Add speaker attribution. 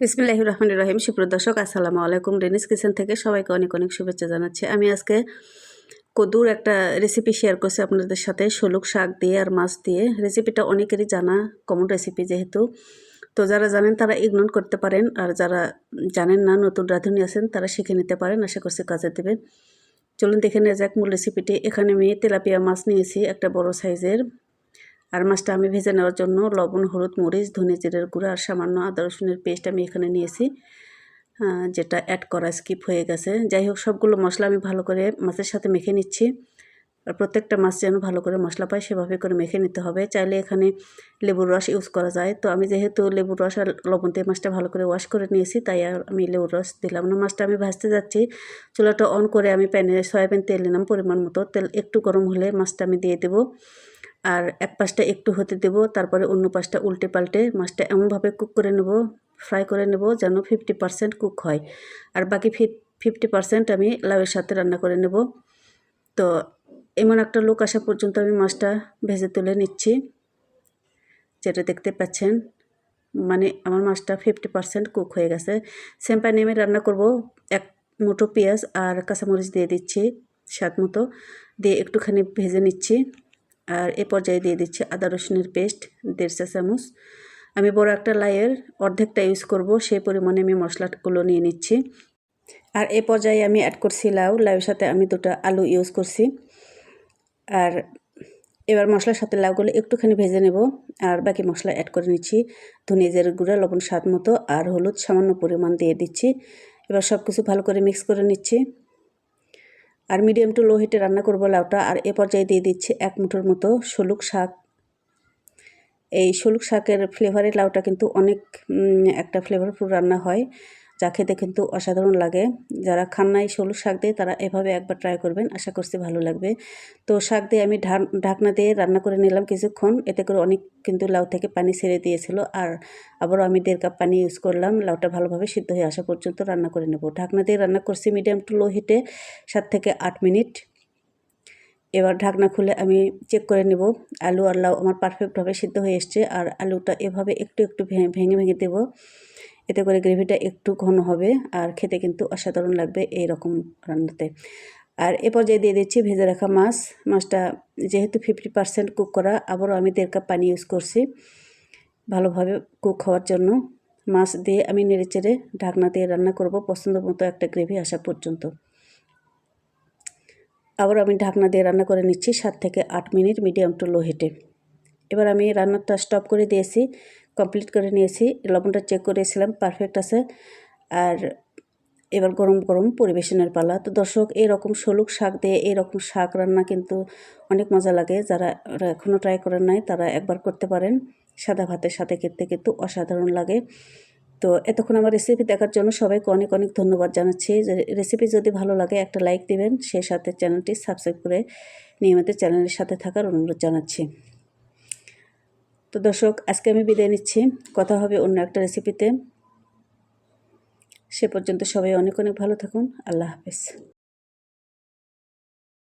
Speaker 1: বিসমিল্লাহ রহমান রহিম। সুপ্রিয় দর্শক, আসসালামু আলাইকুম। রেনিস কিচেন থেকে সবাইকে অনেক অনেক শুভেচ্ছা জানাচ্ছি। আমি আজকে কদুর একটা রেসিপি শেয়ার করছি আপনাদের সাথে। শলুক শাক দিয়ে আর মাছ দিয়ে। রেসিপিটা অনেকেরই জানা কমন রেসিপি যেহেতু। তো যারা জানেন তারা ইগনোর করতে পারেন। আর যারা জানেন না, নতুন রাঁধুনি আছেন, তারা শিখে নিতে পারেন। আশা করছি কাজে দেবেন চলুন দেখে নেওয়া যাক মূল রেসিপিটি এখানে আমি তেলাপিয়া মাছ নিয়েছি, একটা বড় সাইজের আর মাছটা আমি ভেজে নেওয়ার জন্য লবণ, হলুদ, মরিচ, ধনে জিরের গুঁড়া আর সামান্য আদা রসুনের পেস্ট আমি এখানে নিয়েছি যেটা অ্যাড করা স্কিপ হয়ে গেছে। যাই হোক, সবগুলো মশলা আমি ভালো করে মাছের সাথে মেখে নিচ্ছি। আর প্রত্যেকটা মাছ যেন ভালো করে মশলা পায়, সেভাবে করে মেখে নিতে হবে। চাইলে এখানে লেবুর রস ইউজ করা যায়। তো আমি যেহেতু লেবুর রস আর লবণ দিয়ে মাছটা ভালো করে ওয়াশ করে নিয়েছি, তাই আর আমি লেবুর রস দিলাম না। মাছটা আমি ভাজতে যাচ্ছি। চুলাটা অন করে আমি প্যানে সয়াবিন তেল নিলাম পরিমাণ মতো। তেল একটু গরম হলে মাছটা আমি দিয়ে দেবো। আর এক পাশটা একটু হতে দেব, তারপরে অন্য পাশটা উল্টে পাল্টে মাছটা এমনভাবে কুক করে নেব ফ্রাই করে নেব যেন ফিফটি পারসেন্ট কুক হয়। আর বাকি ফিফটি পারসেন্ট আমি লাউয়ের সাথে রান্না করে নেব। তো এমন একটা লোক আসা পর্যন্ত আমি মাছটা ভেজে তুলে নিচ্ছি। যেটা দেখতে পাচ্ছেন মানে আমার মাছটা ফিফটি পারসেন্ট কুক হয়ে গেছে। সেম প্যানে আমি রান্না করব, এক মুঠো পেঁয়াজ আর কাঁচামরিচ দিয়ে দিচ্ছি, স্বাদ মতো। দিয়ে একটুখানি ভেজে নিচ্ছি। আর এ পর্যায়ে দিয়ে দিচ্ছি আদা রসুনের পেস্ট, দেড় চামচ আমি বড় একটা লাইয়ের অর্ধেকটা ইউজ করব, সেই পরিমাণে আমি মশলাগুলো নিয়ে নিচ্ছি। আর এ পর্যায়ে আমি অ্যাড করছি লাউ, লাউয়ের সাথে আমি দুটো আলু ইউজ করছি। আর এবার মশলার সাথে লাউগুলো একটুখানি ভেজে নেব। আর বাকি মশলা অ্যাড করে নিচ্ছি ধনিয়া গুঁড়া, লবণ স্বাদ মতো, আর হলুদ সামান্য পরিমাণ দিয়ে দিচ্ছি। এবার সব কিছু ভালো করে মিক্স করে নিচ্ছি। আর মিডিয়াম টু লো হিটে রান্না করব লাউটা আর এ পর্যায়ে দিয়ে দিচ্ছি এক মুঠোর মতো সলুক শাক। এই সলুক শাকের ফ্লেভারের লাউটা কিন্তু অনেক একটা ফ্লেভারফুল রান্না হয়। যা খেতে কিন্তু অসাধারণ লাগে। যারা খান নাই সলু শাক দিয়ে তারা এভাবে একবার ট্রাই করবেন, আশা করছি ভালো লাগবে। তো শাক দিয়ে আমি ঢাকনা দিয়ে রান্না করে নিলাম কিছুক্ষণ। এতে করে অনেক কিন্তু লাউ থেকে পানি ছেড়ে দিয়েছিল। আর আবারও আমি দেড় কাপ পানি ইউজ করলাম। লাউটা ভালোভাবে সিদ্ধ হয়ে আসা পর্যন্ত রান্না করে নেব। ঢাকনা দিয়ে রান্না করছি মিডিয়াম টু লো হিটে সাত থেকে আট মিনিট। এবার ঢাকনা খুলে আমি চেক করে নেব। আলু আর লাউ আমার পারফেক্টভাবে সিদ্ধ হয়ে এসছে। আর আলুটা এভাবে একটু একটু ভেঙে ভেঙে দেবো। এতে করে গ্রেভিটা একটু ঘন হবে আর খেতে কিন্তু অসাধারণ লাগবে এই রকম রান্নাতে। আর এ পর্যায়ে দিয়ে দিচ্ছি ভেজে রাখা মাছ। মাছটা যেহেতু ফিফটি পারসেন্ট কুক করা, আবারও আমি দেড় কাপ পানি ইউজ করছি ভালোভাবে কুক হওয়ার জন্য। মাছ দিয়ে আমি নেড়ে চেড়ে ঢাকনা দিয়ে রান্না করব পছন্দ মতো একটা গ্রেভি আসা পর্যন্ত। আবার আমি ঢাকনা দিয়ে রান্না করে নিচ্ছি সাত থেকে আট মিনিট মিডিয়াম টু লো হিটে এবার আমি রান্নাটা স্টপ করে দিয়েছি। কমপ্লিট করে নিয়েছি। লবণটা চেক করেছিলাম পারফেক্ট আছে। আর এবার গরম গরম পরিবেশনের পালা। তো দর্শক, এরকম সলুক শাক দিয়ে এরকম শাক রান্না কিন্তু অনেক মজা লাগে। যারা এখনও ট্রাই করেন নাই, তারা একবার করতে পারেন। সাদা ভাতের সাথে খেতে কিন্তু অসাধারণ লাগে। তো এতক্ষণ আমার রেসিপি দেখার জন্য সবাইকে অনেক অনেক ধন্যবাদ জানাচ্ছি। যে রেসিপি যদি ভালো লাগে, একটা লাইক দিবেন। সেই সাথে চ্যানেলটি সাবস্ক্রাইব করে নিয়মিত চ্যানেলের সাথে থাকার অনুরোধ জানাচ্ছি। তো দর্শক, আজকে আমি বিদায় নিচ্ছি। কথা হবে অন্য একটা রেসিপিতে সে পর্যন্ত সবাই অনেক অনেক ভালো থাকুন। আল্লাহ হাফেজ।